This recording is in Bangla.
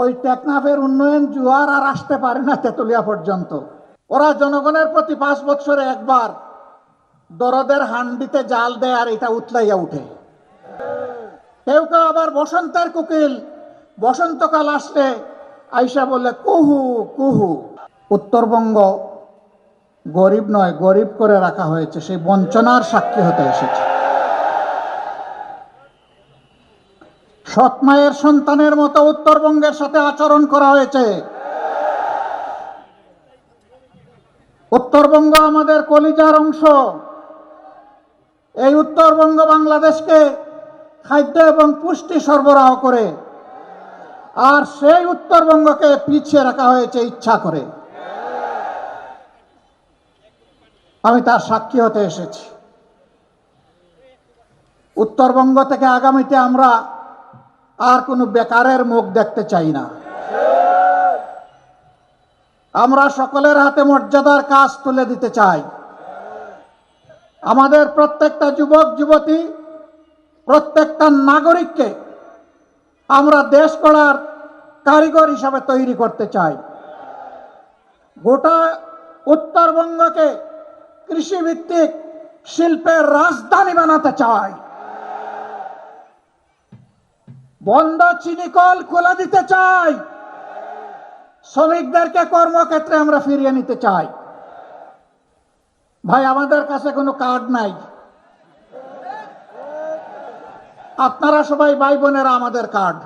ওই টেকনাফের উন্নয়ন জুয়ার আর আসতে পারে না তেতুলিয়া পর্যন্ত। ওরা জনগণের প্রতি পাঁচ বছরে একবার দরদের হান্ডিতে জাল দেয় আর এটা উতলাইয়া উঠে। কেউ কেউ আবার বসন্তের কুকিল, বসন্তকাল আসলে আইসা বলে, কুহু কুহু। উত্তরবঙ্গ গরিব নয়, গরিব করে রাখা হয়েছে। সেই বঞ্চনার সাক্ষী হতে এসেছে। সৎ মায়ের সন্তানের মতো উত্তরবঙ্গের সাথে আচরণ করা হয়েছে। উত্তরবঙ্গ আমাদের কলিজার অংশ। এই উত্তরবঙ্গ বাংলাদেশকে খাদ্য এবং পুষ্টি সরবরাহ করে, আর সেই উত্তরবঙ্গকে পিছিয়ে রাখা হয়েছে ইচ্ছা করে। আমি তার সাক্ষী হতে এসেছি। উত্তরবঙ্গ থেকে আগামীতে আমরা আর কোনো বেকারের মুখ দেখতে চাই না। আমরা সকলের হাতে মর্যাদার কাজ তুলে দিতে চাই। আমাদের প্রত্যেকটা যুবক, যুবতী, প্রত্যেকটা নাগরিককে আমরা দেশ গড়ার কারিগর হিসাবে তৈরি করতে চাই। গোটা উত্তরবঙ্গকে কৃষিভিত্তিক শিল্পের রাজধানী বানাতে চাই। বন্ধ চিনিকল খোলা দিতে চাই। শ্রমিকদেরকে কর্মক্ষেত্রে আমরা ফিরিয়ে নিতে চাই। ভাই, আমাদের কাছে কোনো কার্ড নাই। আপনারা সবাই ভাই বোনেরা আমাদের কার্ড।